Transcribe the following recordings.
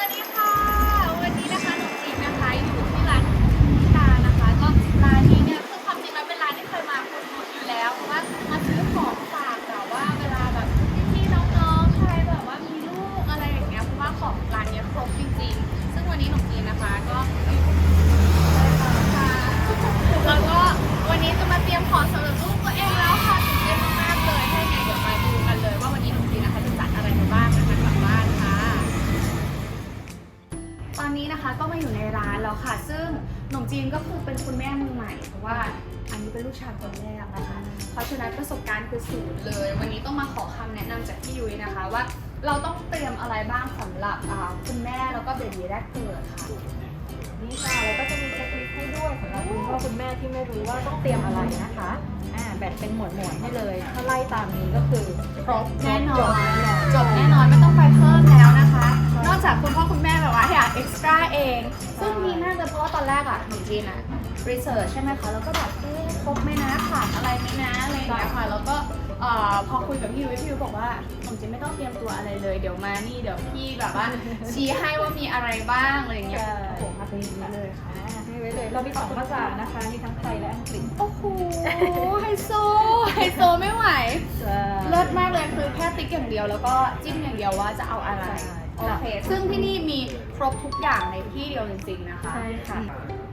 วัสดีค่ะ วันนี้นะคะหนูจีนนะคะอยู่ที่ร้านพิตานะคะ ก็ร้านนี้เนี่ยคือความจริงแล้วเป็นร้านที่เคยมาคุ้นๆอยู่แล้วเพราะว่ามาซื้อของฝากแบบว่าเวลาแบบพี่ๆน้องๆใครแบบว่ามีลูกอะไรอย่างเงี้ยเพราะว่าของร้านเนี้ยครบจริงๆ ซึ่งวันนี้หนูจีนนะคะก็แล้วก็วันนี้จะมาเตรียมของสำหรับลูก นนี้นะคะก็มาอยู่ในร้านแล้วค่ะ ซึ่งหนมจีนก็คือเป็นคุณแม่มือใหม่เพราะว่าอันนี้เป็นลูกชายคนแรกนะคะ เพราะฉะนั้นประสบการณ์คือศูนย์เลย วันนี้ต้องมาขอคำแนะนำจากพี่ยุ้ยนะคะว่าเราต้องเตรียมอะไรบ้างสำหรับอ่าคุณแม่แล้วก็เบบีแรกเกิดค่ะนี่ค่ะแล้วก็จะมีเช็คลิสต์ให้ด้วยสำหรับคุณพ่อคุณแม่ที่ไม่รู้ว่าต้องเตรียมอะไรนะคะอ่าแบ่งเป็นหมวดหมวดๆให้เลย ถ้าไล่ตามนี้ก็คือครบแน่นอจบนแน่นอนจบแน่นอนไม่ต้องไปเพิ่มแล้ว นะคะนอกจากคุณพ่อคุณแม่แบบว่าอยากเอ็กซ์ตร้าเอง ซึ่งมีมากเลยเพราะว่าตอนแรกอะหนูจีนอะรีเสิร์ชใช่ไหมคะ แล้วก็แบบเอ๊ะครบไหมนะขาดอะไรไหมนะอะไรอย่างเงี้ยค่ะ แล้วก็เอ่อพอคุยกับพี่ยุ้ยพี่ยุ้ยบอกว่าหนูจีนไม่ต้องเตรียมตัวอะไรเลย เดี๋ยวมานี่เดี๋ยวพี่แบบว่าชี้ให้ว่ามีอะไรบ้างอะไรอย่างเงี้ยโอ้โหมาเป็นอย่างนี้เลยค่ะอ่าให้ไว้เลย เรามีสองภาษานะคะ มีทั้งไทยและอังกฤษ โอ้โห ไฮโซ ไฮโซไม่ไหว เลิศมากเลยคือแค่ติ๊กอย่างเดียวแล้วก็จิ้มอย่างเดียวว่าจะเอาอะไร โอเค ซึ่งที่นี่มีครบทุกอย่างในที่เดียวจริงๆนะคะใช่ค่ะ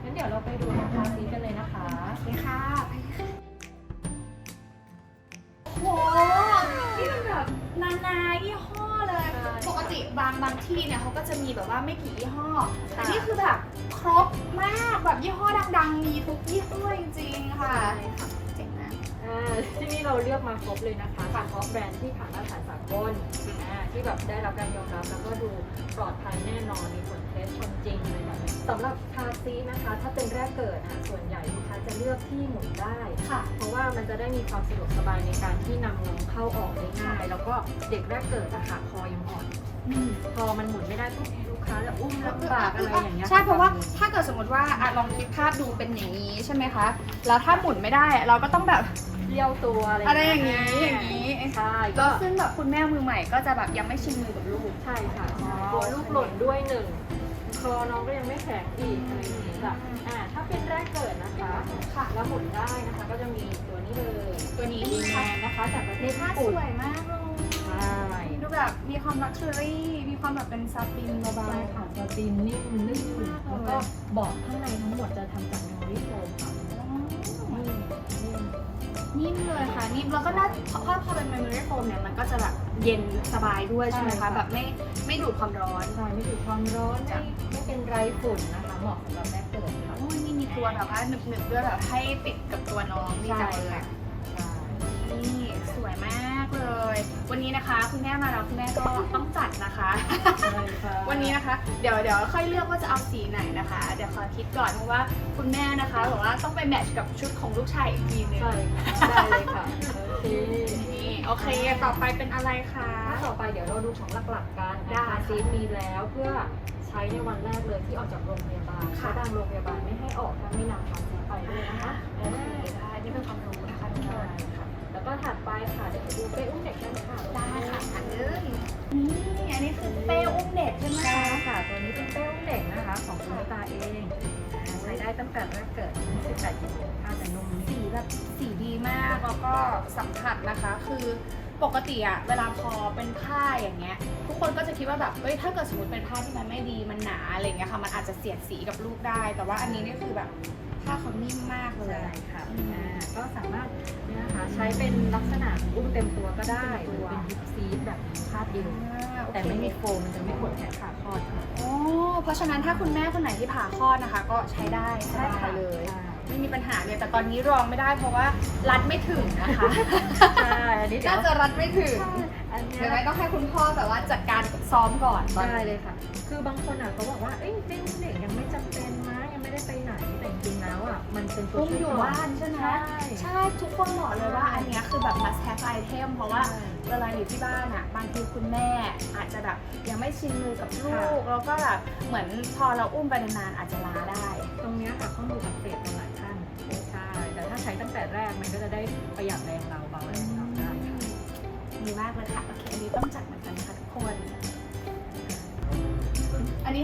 งั้นเดี๋ยวเราไปดูราคาซีกันเลยนะคะโอเคค่ะไปค่ะโหนี่มันแบบนานายี่ห้อเลยใช่ปกติบางบางที่เนี่ยเขาก็จะมีแบบว่าไม่กี่ยี่ห้อแต่ค่ะนี่คือแบบครบมากแบบยี่ห้อดังๆ มีทุกยี่ห้อจริงๆค่ะใช่ค่ะเจ๋งนะอ่าที่นี่เราเลือกมาครบเลยนะคะเฉพาะแบรนด์ที่ผ่านมาตรฐานสากลอ่า ที่แบบได้รับการยอมรับแล้วก็ดูปลอดภัยแน่นอนมีผลเทสชนจริงอะไรแบบนี้สำหรับคาร์ซีทนะคะ ถ้าเป็นแรกเกิดอะส่วนใหญ่ลูกค้าจะเลือกที่หมุนได้ ค่ะ เพราะว่ามันจะได้มีความสะดวกสบายในการที่นำน้องเข้าออกได้ง่าย แล้วก็เด็กแรกเกิดอะค่ะคอยังอ่อนพอมันหมุนไม่ได้ปุ๊บลูกค้าจะอุ้มลำบากอะไรอย่างเงี้ยใช่เพราะว่าถ้าเกิดสมมติว่าอะลองคิดภาพดูเป็นอย่างนี้ใช่ไหมคะ แล้วถ้าหมุนไม่ได้อะเราก็ต้องแบบ เลี้ยวตัวอะไรอะไรอย่างนี้อย่างนี้ใช่ก็ก็ซึ่งแบบคุณแม่มือใหม่ก็จะแบบยังไม่ชินมือกับลูกใช่ค่ะอ๋อกลัวลูกหล่นด้วยหนึ่งคอน้องก็ยังไม่แข็งอีกอะไรอย่างนี้ค่ะอ่าถ้าเป็นแรกเกิดนะคะค่ะแล้วหมุนได้นะคะ ก็จะมีตัวนี้เลยตัวนี้ดีแมนนะคะจากประเทศผ้าญี่สปุ่นวยมากเลยใช่ดูแบบมีความลักชัวรี่มีความแบบเป็นซาตินเบาใช่ค่ะสตีนนิ่มลื่นแล้วก็เบาะข้างในทั้งหมดจะทำจากเนอริโฟมค่ะๆ นิ่มนิ่มนิ่มเลยค่ะนิ่มแล้วก็น่าเพราะพอเป็น memory foam เนี่ยมันก็จะแบบเย็นสบายด้วยใช่ไหมใช่คะค่ะ แบบไม่ไม่ดูดความร้อนใช่ไม่ถูกความร้อนไม่ไม่เป็นไรฝุ่นนะคะเหมาะสำหรับแรกเกิดค่ะ โอ้ยนี่มีตัวแบบว่าหนึบๆด้วยแบบให้ติดกับตัวน้องนี่จังเลยใช่ นี่สวยมากเลย วันนี้นะคะ คุณแม่มาแล้วคุณแม่ก็ต้องจัดนะคะใช่ค่ะวันนี้นะคะ เดี๋ยวเดี๋ยวค่อยเลือกว่าจะเอาสีไหนนะคะ เดี๋ยวขอคิดก่อนเพราะว่าคุณแม่นะคะบอกว่าต้องไปแมทช์กับชุดของลูกชายอีกทีหนึงใช่ค่ะได้เลยค่ะโอเคนี่โอเค ต่อไปเป็นอะไรคะถ้าต่อไปเดี๋ยวเราดูของหลักๆกันได้นะคะซีดมีแล้วเพื่อใช้ในวันแรกเลยที่ออกจากโรงพยาบาลค่ะถ้าทางโรงพยาบาลไม่ให้ออกถ้าไม่นำพาซีดไปด้วยนะคะโอเคได้นี่เป็นความ ก็ถัดไปค่ะเดี๋ยวไปดูเป้อุ้มเด็กกันค่ะได้ค่ะอันนึงนี่อันนี้คือเป้อุ้มเด็กใช่ไหมใช่คะค่ะ ตัวนี้เป็นเป้อุ้มเด็กนะคะ ของคุณมิตาเองอ่าใช้ได้ตั้งแต่แรกเกิด18กิโลค่าแต่นมสีแบบสีดีมากแล้วก็สัมผัสนะคะ คือปกติอะเวลาพอเป็นผ้าอย่างเงี้ย ทุกคนก็จะคิดว่าแบบเอ้ยถ้าเกิดสมมติเป็นผ้าที่มันไม่ดีมันหนาอะไรเงี้ยค่ะมันอาจจะเสียดสีกับลูกได้ แต่ว่าอันนี้เนี่ยคือแบบผ้าเขานิ่มมากเลยใช่อะค่ะอืมอ่า ก็สามารถเนี่ยนะคะใช้เป็นลักษณะอุ้มเต็มตัวก็ได้หรือเป็นฮิปซีดแบบนี้คาดเดียวอ่าโอเคแต่ไม่มีโฟมมันจะไม่ปวดแขนขาคลอดค่ะโอ้เพราะฉะนั้นถ้าคุณแม่คนไหนที่ผ่าคลอดนะคะ ก็ใช้ได้สบายเลยใช่ไม่มีปัญหาเลยแต่ตอนนี้รองไม่ได้เพราะว่ารัดไม่ถึงนะคะ ใช่อันนี้เดี๋ยน่าวจะรัดไม่ถึงอันเนี้เดี๋ยยวไว้ต้องให้คุณพ่อแบบว่าจัดการซ้อมก่อนตอนได้นี้ เลยค่ะ คือบางคนอะเขาบอกว่า เอ้ยเต้นเด็กยังไม่จำเป็นนะยัง ไม่ได้ไปไหนแต่จริงๆแล้วอะมันเป็นตัวอุ้มช่วยอยู่ก่บ้านใช่ไหมใช่ใช่ทุกคนบอกเลยว่าอันเนี้ยคือแบบ must have item เพราะว่า เวลาอยู่ที่บ้านอะบางทีคุณแม่อาจจะแบบยังไม่ชินมือกับลูก แล้วก็แบบเหมือนพอเราอุ้มไปนานๆอาจจะล้าได้ ตรงเนี้ยค่ะข้อมูลอักเสบกันหลายท่านใช่แต่ถ้าใช้ตั้งแต่แรกมันก็จะได้ประหยัดแรงเราเบาแรงเราได้ค่ะ ดีมากเลยค่ะ โอเค อันนี้ต้องจัดเหมือ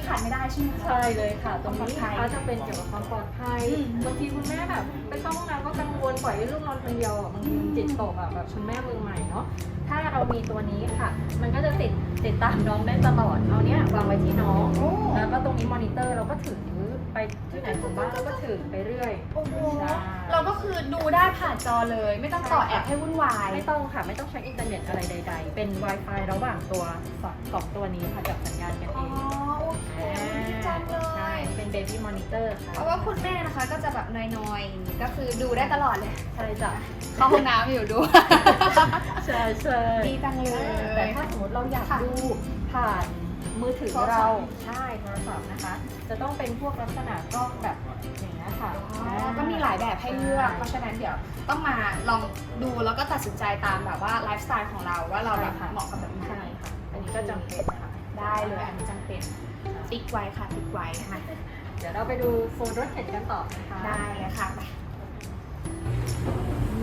ขาดไม่ได้ใช่ไหมคะ ใช่เลยค่ะ ตรงนี้ความปลอดภัยเขาจะเป็นเกี่ยวกับความปลอดภัยอืม บางทีคุณแม่แบบไปเข้าห้องน้ำก็กังวลปล่อยให้ลูกนอนคนเดียวอะบางทีมันจิตตกอะแบบคุณแม่มือใหม่เนาะถ้าเรามีตัวนี้ค่ะ มันก็จะติดติดตามน้องได้ตลอดเอาเนี้ยวางไว้ที่น้อง โอ้แล้วก็ตรงนี้มอนิเตอร์เราก็ถือไปที่ไหนของบ้านเราก็ถือไปเรื่อยโอ้โหใช่เราก็คือดูได้ผ่านจอเลย ไม่ต้องต่อแอปให้วุ่นวาย ไม่ต้องค่ะ ไม่ต้องใช้อินเทอร์เน็ตอะไรใด ๆ เป็น Wi-Fi ระหว่างตัวสองสองตัวนี้ค่ะจับสัญญาณกันเออ๋อง ยเป็น Baby Monitor เพค่ะราะว่าคุณแม่นะคะก็จะแบบนอยๆอย่างนี้ก็คือดูได้ตลอดเลย ใช่จ้ะเข้าห้องน้ำอยู่ดูใช่ใช่ดีจังเลย แต่ถ้าสมมติเราอยากค่ะดูผ่านมือถือโทรศัพท์เราใช่โทรศัพท์นะคะ จะต้องเป็นพวกลักษณะกล้องแบบอย่างนี้ยค่ะอ๋อก็มีหลายแบบให้เลือก เพราะฉะนั้นเดี๋ยวต้องมาลองดูแล้วก็ตัดสินใจตามแบบว่าไลฟ์สไตล์ของเราว่าเราแบบใช่ค่ะเหมาะกับแบบไหนใช่ค่ะ อันนี้ก็จำเป็นค่ะ ได้เลยอันนี้จำเป็นติ๊กไว้ค่ะติ๊กไว้ค่ะเดี๋ยวเราไปดูโซนรถเข็นกันต่อนะคะได้เลยค่ะไป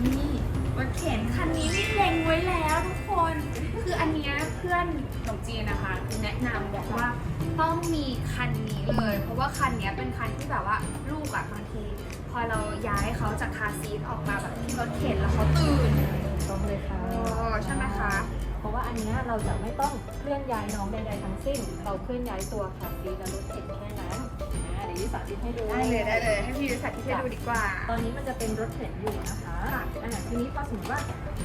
นี่รถเข็นคันนี้นี่เล็งไว้แล้วทุกคน คืออันเนี้ยเพื่อนขนมจีนนะคะคือแนะนำบอกว่าต้องมีคันนี้เลย เพราะว่าคันเนี้ยเป็นคันที่แบบว่าลูกอะบางที พอเราย้ายเขาจากคาร์ซีทออกมาแบบที่รถเข็นแล้วเขาตื่นต้องเลยค่ะโอ้ใช่ไหมคะ เพราะว่าอันเนี้ยเราจะไม่ต้องเคลื่อนย้ายน้องใดๆทั้งสิ้น เราเคลื่อนย้ายตัวขาซีทและรถเข็นแค่นั้นอ่าเดี๋ยวยิสาธิตให้ดูได้เลยได้เลยให้พี่วิสัยที่ให้ดูดีกว่า ตอนนี้มันจะเป็นรถเข็นอยู่นะคะค่ะอ่าทีนี้พอสมมติว่า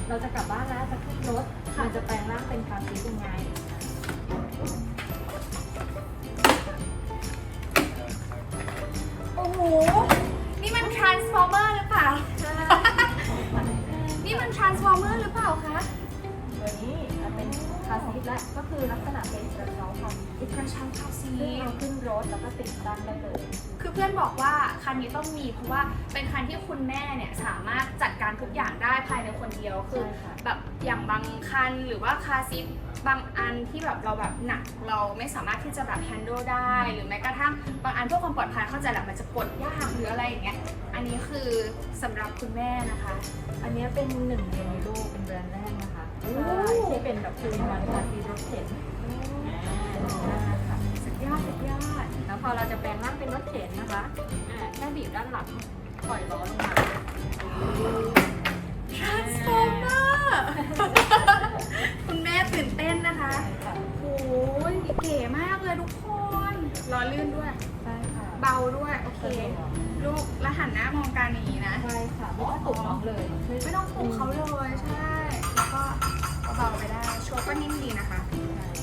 เราจะกลับบ้านแล้วจะขึ้นรถค่ะมันจะแปลงร่างเป็นคาร์ซีทยังไงโอ้โห นี่มัน transformer หรือเปล่า นี่มัน transformer หรือเปล่าคะตัวนี้จะเป็น คาซีทและก็คือลักษณะเป็นกระเช้าค่ะอีกกระเช้าคาซีซึ่งเราขึ้นรถแล้วก็ติดตั้งได้เลย คือเพื่อนบอกว่าคันนี้ต้องมีเพราะว่าเป็นคันที่คุณแม่เนี่ยสามารถจัดการทุกอย่างได้ภายในคนเดียวคือใช่ค่ะ แบบอย่างบางคันหรือว่าคาซีทบางอันที่แบบเราแบบหนักเราไม่สามารถที่จะแบบ handle ได้ หรือแม้กระทั่งบางอันเพื่อความปลอดภัยเข้าใจแหละมันจะกดยากหรืออะไรอย่างเงี้ยอันนี้คือสำหรับคุณแม่นะคะ อันเนี้ยเป็นหนึ่งในโลกเป็นแบรนด์แรกนะคะโอ้ ใช่ที่เป็นแบบคือมันคาร์ซีทรถเข็นอ่าค่ะสุดยอดสุดยอดแล้วพอเราจะแปลงร่างเป็นรถเข็นนะคะอ่าแค่บีบด้านหลังปล่อยล้อลงมา Transformer คุณแม่ตื่นเต้นนะคะค่ะโอ้ยเก๋มากเลยทุกคนล้อลื่นด้วย ใช่ค่ะเบาด้วย โอเค ลูกแล้วหันหน้ามองการอย่างนี้นะ ใช่ค่ะ ไม่ต้องปลุกน้องเลย ไม่ต้องปลุกเขาเลย ใช่แล้ว ก็เบาๆไปได้โชว์ก็นิ่มดีนะคะ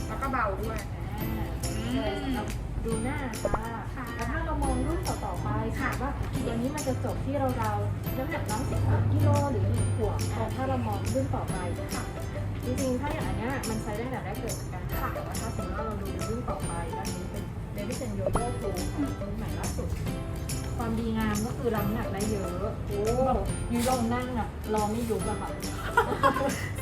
แล้วก็เบาด้วยอ่าเลยสำหรับดูหน้าค่ะค่ะแล้วถ้าเรามองรุ่นต่อๆไปค่ะค่ะว่าตัวนี้มันจะจบที่เราเราๆน้ำหนักน้อง13กิโลหรือ1ขวบแต่ถ้าเรามองรุ่นต่อไปค่ะจริงๆถ้าอย่างอันเนี้ยมันใช้ได้แต่แรกเกิดเหมือนกันค่ะแต่ว่าถ้าสมมติว่าเราดูรุ่นต่อไปอันนี้เป็นเดวิสันโยโย่ทูค่ะรุ่นใหม่ล่าสุดความดีงามก็คือรับน้ำหนักได้เยอะโอ้ยูลงนั่งอะรอไม่ยุบอะค่ะ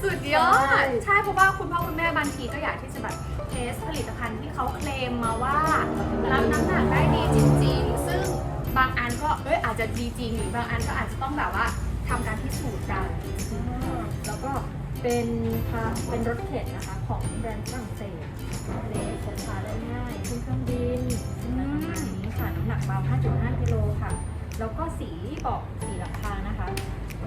สุดยอใช่ ด ใช่เพราะว่าคุณพ่อคุณแม่บางทีก็อยากที่จะแบบเทสผลิตภัณฑ์ที่เขาเคลมมาว่ารับน้ำหนักได้ดีจริงๆ ซึ่งบางอันก็เอ้ยอาจจะดีจริงหรือบางอันก็อาจจะต้องแบบว่าทำการพิสูจน์กัน แล้วก็เป็นพาเป็นรถเข็นนะคะของแบรนด์ฝรั่งเศสเล็กพกพาได้ง่ายขึ้นเครื่องบินอะไรประมาณนี้ค่ะน้ำหนักเบา5.5กิโลค่ะ แล้วก็สีบอกสีราคานะคะ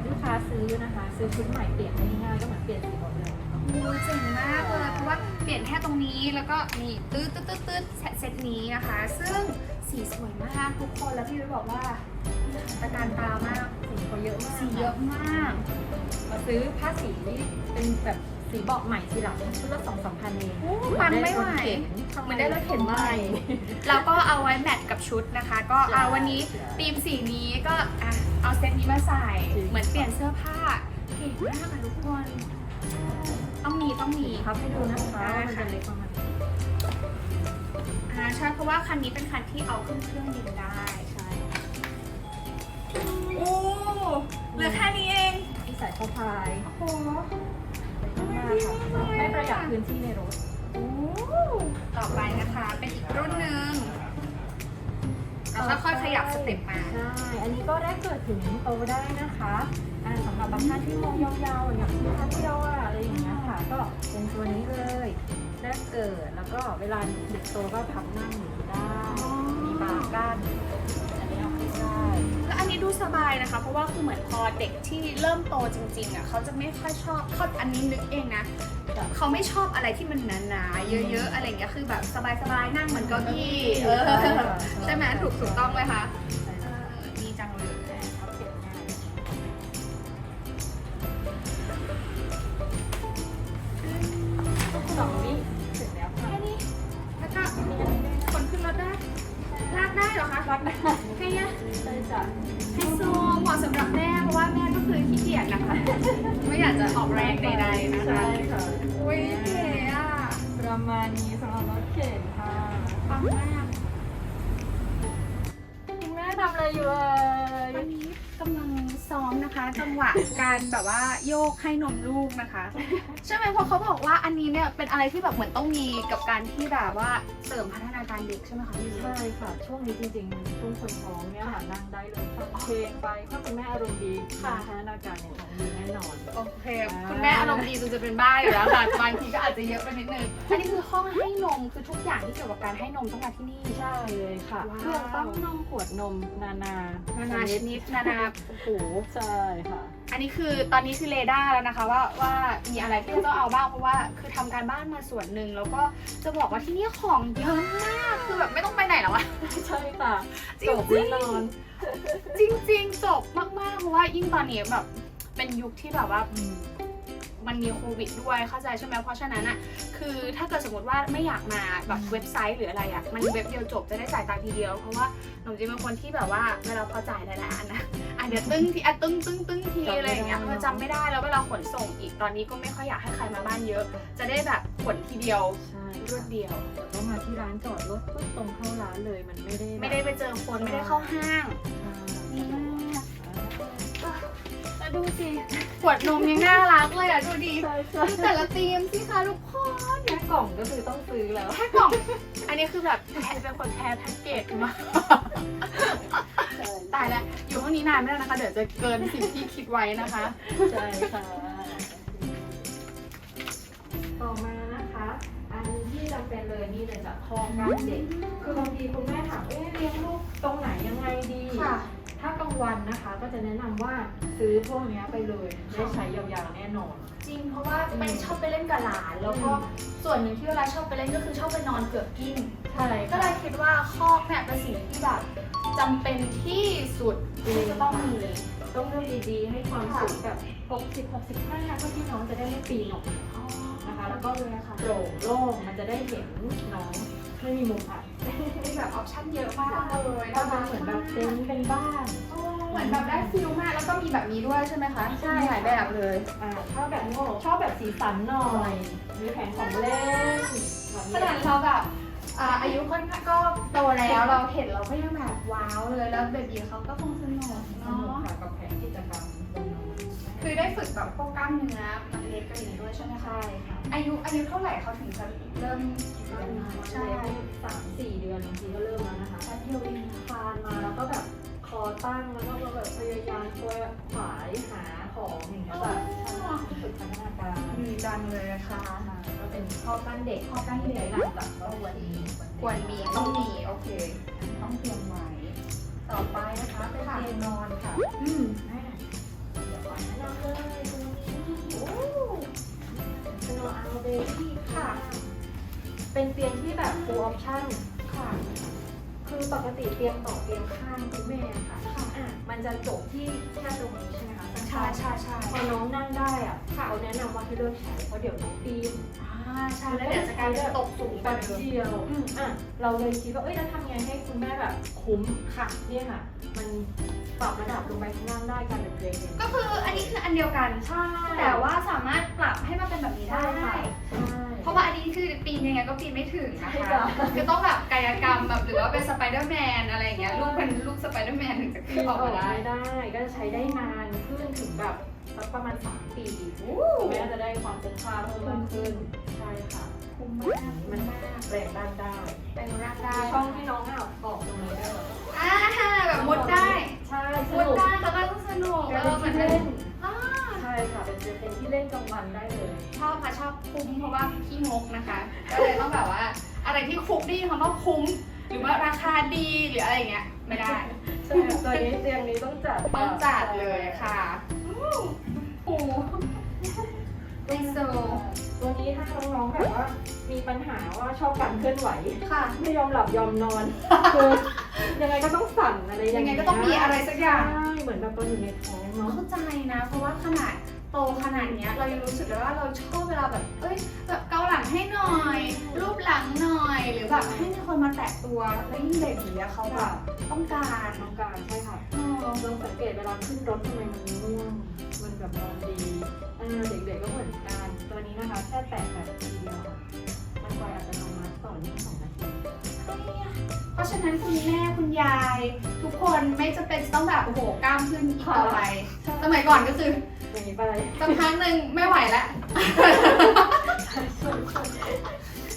ลูกค้าซื้อนะคะ ซื้อชุดใหม่เปลี่ยนได้ง่ายก็เหมือนเปลี่ยนสีหมดเลยโอ้เจ๋งมากเลยเพราะว่าเปลี่ยนแค่ตรงนี้แล้วก็นี่ตืดตืดตืดตืดเซตนี้นะคะ ซึ่งสีสวยมากทุกคนแล้วพี่วิบอกว่าตะการตามากสีเขาเยอะมากสีเยอะมาก มาซื้อผ้าสีเป็นแบบ สีเบอกใหม่ทีหลังชุดละสองสามพันเองโอ้ปังไม่ไหวเหมือนได้รถเข็นใหม่แล้วก็เอาไว้แมทกับชุดนะคะ ก็เอาใช่วันนี้ธีมสีนี้ก็อะเอาเซตนี้มาใส่จริงเหมือนเปลี่ยนเสื้อผ้าเก๋มากอะทุกคนต้องมีต้องมีพับให้ดูนะคะว่ามันจะเล็กประมาณนี้อ่าใช่เพราะว่าคันนี้เป็นคันที่เอาขึ้นเครื่องบินได้ใช่โอ้เหลือแค่นี้เองมีสายสะพายโอ้โห มากค่ะไม่ประหยัดพื้นที่ในรถโอ้ต่อไปนะคะ เป็นอีกรุ่นหนึ่งเราค่อยๆขยับสเต็ปมาใช่ อันนี้ก็ได้เกิดถึงโตได้นะคะอ่าสำหรับบางท่านที่มองยาวๆอย่างที่ท่านเที่ยวอะอะไรอย่างเงี้ยค่ะ ก็เป็นตัวนี้เลยแรกเกิดแล้วก็เวลาเด็กโตก็พับนั่งอย่างนี้ได้บาร์กั้น แล้วอันนี้ดูสบายนะคะ เพราะว่าคือเหมือนพอเด็กที่เริ่มโตจริงๆอะเขาจะไม่ค่อยชอบเขาอันนี้นึกเองนะเขาไม่ชอบอะไรที่มันหนาๆเยอะๆอะไรอย่างเงี้ยคือแบบสบายๆนั่งเหมือนเก้าอี้เออใช่ไหมถูกถูกต้องไหมคะ จ้ะไฮโซเหมาะสำหรับแม่เพราะว่าแม่ก็คือขี้เกียจนะคะ ไม่อยากจะออกแรงใดๆนะคะ ใช่ค่ะ อุ้ยเก๋อะประมาณนี้สำหรับรถเข็นค่ะ ปังมาก จังหวะการแบบว่าโยกให้นมลูกนะคะ ใช่ไหมเพราะเขาบอกว่าอันนี้เนี่ยเป็นอะไรที่แบบเหมือนต้องมีกับการที่แบบว่าเสริมพัฒนาการเด็กใช่ไหมคะพี่ใช่ค่ะ ช่วงนี้จริงๆช่วงคนท้องเนี่ยค่ะนั่งได้เลยฟังเพลงไปถ้าคุณแม่อารมณ์ดีค่ะพัฒนาการในท้องดีแน่นอนโอเคคุณแม่อารมณ์ดีจนจะเป็นบ้าอยู่แล้วค่ะบางทีก็อาจจะเยอะไปนิดนึงอันนี้คือห้องให้นมคือทุกอย่างที่เกี่ยวกับการให้นมต้องมาที่นี่ใช่เลยค่ะว้าวเครื่องปั๊มนมขวดนมนานานานาชนิดนานาโอ้โหใช่ค่ะ อันนี้คือตอนนี้คือเรดาร์แล้วนะคะว่าว่ามีอะไรที่จะต้องเอาบ้างเพราะว่าคือทำการบ้านมาส่วนหนึ่งแล้วก็จะบอกว่าที่นี่ของเยอะมากคือแบบไม่ต้องไปไหนแล้วอะใช่ค่ะจริจงบแน่นอนจริงๆจบมากๆเพราะว่ายิ่งตอนนี้แบบเป็นยุคที่แบบว่ามันมีโควิดด้วยเข้าใจใช่ไหมเพราะฉะนั้นอะคือถ้าเกิดสมมติว่าไม่อยากมาแบบเว็บไซต์หรืออะไรอะมันเว็บเดียวจบจะได้จ่ายตังค์ทีเดียว เพราะว่าหนูจริงเป็นคนที่แบบว่าเวลาพอจ่ายหลายๆอันนะอะ เดี๋ยวตึ้งทีอะตึ้งตึ้งตึ้งทีอะไรอย่างเงี้ยเออจำไม่ได้แล้วเวลาขนส่งอีกตอนนี้ก็ไม่ค่อยอยากให้ใครมาบ้านเยอะ จะได้แบบขนทีเดียวใช่รวดเดียวก็มาที่ร้านจอดรถปุ๊บตรงเข้าร้านเลยมันไม่ได้ไม่ได้ไปเจอคนไม่ได้เข้าห้างดีมากแล้วดูสิขวดนมยังน่ารักเลยอะดูดีใช่ใช่แต่ละธีมสิคะทุกคนแค่กล่องก็คือต้องซื้อแล้วแค่กล่อง อันนี้คือแบบแพ้เป็นคนแพ้แพ็กเกจมาก ตายแล้วอยู่ห้องนี้นานไม่ได้นะคะ เดี๋ยวจะเกินสิ่งที่คิดไว้นะคะ ใช่ค่ะ ต่อมานะคะ อันที่จำเป็นเลยนี่เลยจากคอการเด็กคือบางทีคุณแม่ถามเอ๊ะเลี้ยงลูกตรงไหนยังไงดี ค่ะ ถ้ากลางวันนะคะก็จะแนะนำว่าซื้อพวกเนี้ยไปเลยได้ใช้ยาวๆแน่นอน จริง เพราะว่าไปชอบไปเล่นกับหลาน แล้วก็ส่วนหนึ่งที่เวลาชอบไปเล่นก็คือชอบไปนอนเกือบกิ้ง ใช่ก็เลยคิดว่าคอกเนี่ยเป็นสิ่งที่แบบจำเป็นที่สุดที่จะต้องมีต้องเลือกดีๆ ให้ความสูงแบบ 60 65เพื่อที่น้องจะได้ไม่ปีนออกมานะคะ แล้วก็เลยค่ะโปร่งโล่งมันจะได้เห็นน้อง ไม่มีมุมอับมีแบบออปชั่นเยอะมากเลยก็เป็นเหมือนแบบเต็นท์เป็นบ้านเหมือนแบบได้ฟิลมากแล้วก็มีแบบนี้ด้วยใช่ไหมคะใช่มีหลายแบบเลย อ่าถ้าแบบโง่ชอบแบบสีสันหน่อย มีแผงของเล่นแบบขนาดเราแบบอ่าอายุค่อนข้างก็โตแล้วเราเห็นเราก็ยังแบบว้าวเลยแล้วเบบีเขาก็คงสนุกสนุกเนาะค่ะกับแผงกิจกรรม บนน้องคือได้ฝึกแบบพวกกล้ามเนื้อมันเล็กกันอย่างนี้ด้วยใช่ไหมคะ ใช่ค่ะอายุอายุเท่าไหร่เขาถึงจะเริ่มเป็นใช่สามสี่เดือนบางทีก็เริ่มแล้วนะคะแป๊บเดียวเองคลานมาแล้วก็แบบคอตั้งแล้วก็แบบพยายามตัวขวายหาของอย่างเงี้ยแบบฝึกพัฒนาการดีจังเลยค่ะก็เป็นข้อปั้นเด็กข้อปั้นที่เด็กหลังจากก็ควรมีควรมีต้องมีโอเค ต้องเตรียมไว้ต่อไป โนว์อาร์เบบี้ค่ะ เป็นเตียงที่แบบ full option ค่ะ คือปกติเตียงต่อเตียงข้างคุณแม่ค่ะค่ะอะ มันจะจบที่แค่ตรงนี้ใช่ไหมคะใช่ใช่ใช่พอน้องนั่งได้อะเขาแนะนำว่าให้เลิกใช้เพราะเดี๋ยวน้องปีนอ่าใช่แล้วเดี๋ยวจะกลายเป็นตกสูงไปแบบเลยเดียวอืมอะเราเลยคิดว่า เอ้ยแล้วทำไงให้คุณแม่แบบคุ้มค่ะเนี่ยค่ะ มันปรับระดับลงไปข้างล่างได้การเป็นเตียงเนี่ยก็คืออันนี้คืออันเดียวกัน ใช่แต่ว่าสามารถปรับให้มันเป็นแบบนี้ได้ ใช่ค่ะใช่เพราะว่าอันนี้คือปีนยังไงก็ปีนไม่ถึงนะใช่คะ ค่ะ คือต้องแบบกายกรรมแบบหรือว่าเป็นสไปเดอร์แมนอะไรอย่างเงี้ยลูกเป็นลูกสไปเดอร์แมนถึงจะปีขึ้นนออออกกมามาได้ ได้ก็จะใช้ได้นานขึ้นถึงแบบ สักประมาณ3ปีแม่จะได้ความคุ้มค่าเพิ่มมากขึ้น ใช่ค่ะ คุ้มมากมันแรงด้านได้เป็นรากได้ช่องที่น้องอะออกตรงนี้ได้เหรออ่าแบบมุดได้ ใช่สมุดนุกได้แล้วก็ต้องสนุกกลายเอเป็อนเหมือนที่เล่เล่นนอ่าใช่ค่ะเป็นเป็นที่เล่นกลางวันได้เลย ชอบค่ะชอบคุ้มเพราะว่าขี้งกนะคะ ก็เลยต้องแบบว่า อะไรที่คุ้มนี่เขาต้องคุ้มรือว่าราคาดีหรืออะไรอย่างเงี้ยไม่ได้ใช่ตัวนี้เตียงนี้ต้องจัดต้องจัดเลยค่ะ อู้หูไฮโซตัวนี้ถ้าน้องๆแบบว่ามีปัญหาว่าชอบการเคลื่อนไหว ค่ะ ไม่ยอมหลับยอมนอน คือยังไงก็ต้องสั่นอะไรอย่างยังไงเงี้ยก็ต้องมีอะไรสักอย่าง ใช่เหมือนแบบตอนอยู่ในท้องเนาะ เข้าใจนะ เพราะว่าขนาดโตขนาดเนี้ยเรายังรู้สึกเลยว่าเราชอบเวลาแบบ เอ้ยแบบเกาหลังให้หน่อย รูปหลังหน่อย หรือแบบให้มีคนมาแตะตัวแล้วยิ่งเบบีอะเขาแบบต้องการ น้องการใช่ค่ะเออ ลองสังเกตเวลาขึ้นรถทำไมมันง่วง มันแบบนอนดีเออเด็กๆก็เหมือนกันตัวนี้นะคะแค่แตะแบบทีเดียวอะมันปล่อยอัตโนมัติต่อเนื่องสองนาทีเพราะฉะนั้นคุณแม่คุณยาย ทุกคนไม่จะเป็นต้องแบบโอ้โหกล้ามขึ้นอีกต่อไป สมัยก่อนก็คืออย่างนี้ไปสักพักหนึ่งไม่ไหวแล้ว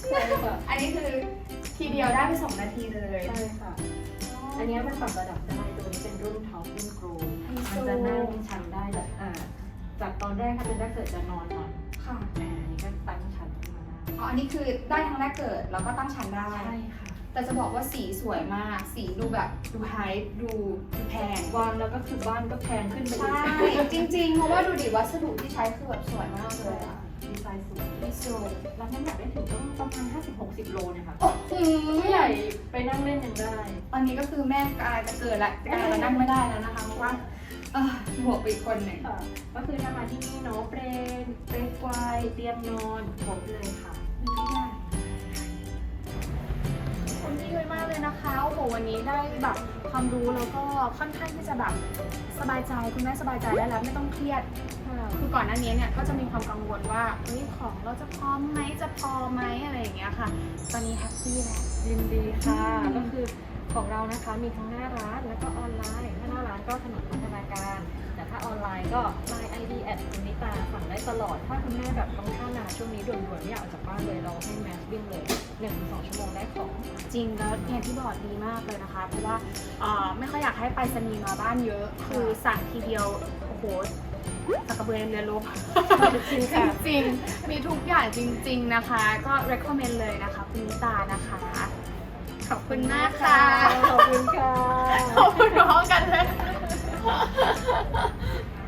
ใช่ค่ะอันนี้คือทีเดียวได้ไปสองนาทีเลยใช่ค่ะ อันนี้มันปรับระดับได้ตัวนี้เป็นรุ่นท็อปรุ่นโกลมันจะนั่งชันได้แบบอ่า จากตอนแรกถ้าเป็นแรกเกิดจะนอนนอนค่ะ อ่าอันนี้ก็ตั้งชันขึ้นมาได้อ๋อ อันนี้คือได้ทั้งแรกเกิดแล้วก็ตั้งชั้นได้ ใช่ค่ะ แต่จะบอกว่าสีสวยมาก สีดูแบบดูไฮดูดูแพง วางแล้วก็คือบ้านก็แพงขึ้นไปอีใช่กจริงๆ เพราะว่าดูดิวัสดุที่ใช้คือแบบสวยมากเลยอะ ดีไซน์สวย ดิโซแล้วน้ำหนักได้ถึงต้องประมาณ50-60 โลเนี่ยค่ะโอ้โหผู้ใหญ่ไปนั่งเล่นยังได้ ตอนนี้ก็คือแม่กายจะเกิดละกายจะนั่งไม่ได้แล้วนะคะเพราะว่าเออบวกไปอีกคนหนึ่งค่ะก็คือถ้ามาที่นี่เนาะเปรนเปรย์ควายเตียงนอนครบเลยค่ะมีทุกอย่างขอบ คุณพี่ยุ้ยมากเลยนะคะโอ้โหวันนี้ได้แบบความรู้แล้วก็ค่อนข้างที่จะแบบสบายใจคุณแม่สบายใจได้แล้วไม่ต้องเครียด คือก่อนหน้านี้เนี่ยก็จะมีความกังวลว่าเฮ้ยของเราจะพร้อมไหมจะพอไหมอะไรอย่างเงี้ยค่ะ ตอนนี้แฮปปี้แล้ว ยินดีค่ะ อืม ก็คือของเรานะคะมีทั้งหน้าร้านแล้วก็ออนไลน์ถ้าหน้าร้านก็ถนนพัฒนาการ แต่ถ้าออนไลน์ก็ Line ID แอดคุณนิตาสั่งได้ตลอด ถ้าคุณแม่แบบต้องข้ามนาช่วงนี้ด่วนๆไม่อยากออกจากบ้านเลยเราให้แมสวิ่งเลย1-2ชั่วโมงได้ของจริงแล้วอย่างที่บอกดีมากเลยนะคะ เพราะว่าเอ่อไม่ค่อยอยากให้ไปสนีย์มาบ้านเยอะ คือสั่งทีเดียวโอ้โหตะกระเบือเรือลบ จริงค่ะ จริงๆมีทุกอย่างจริง ๆนะคะ ก็ recommend เลยนะคะคุณนิตานะคะ ขอบคุณมากค่ะ ขอบคุณค่ะ ขอบคุณน้องกันเลย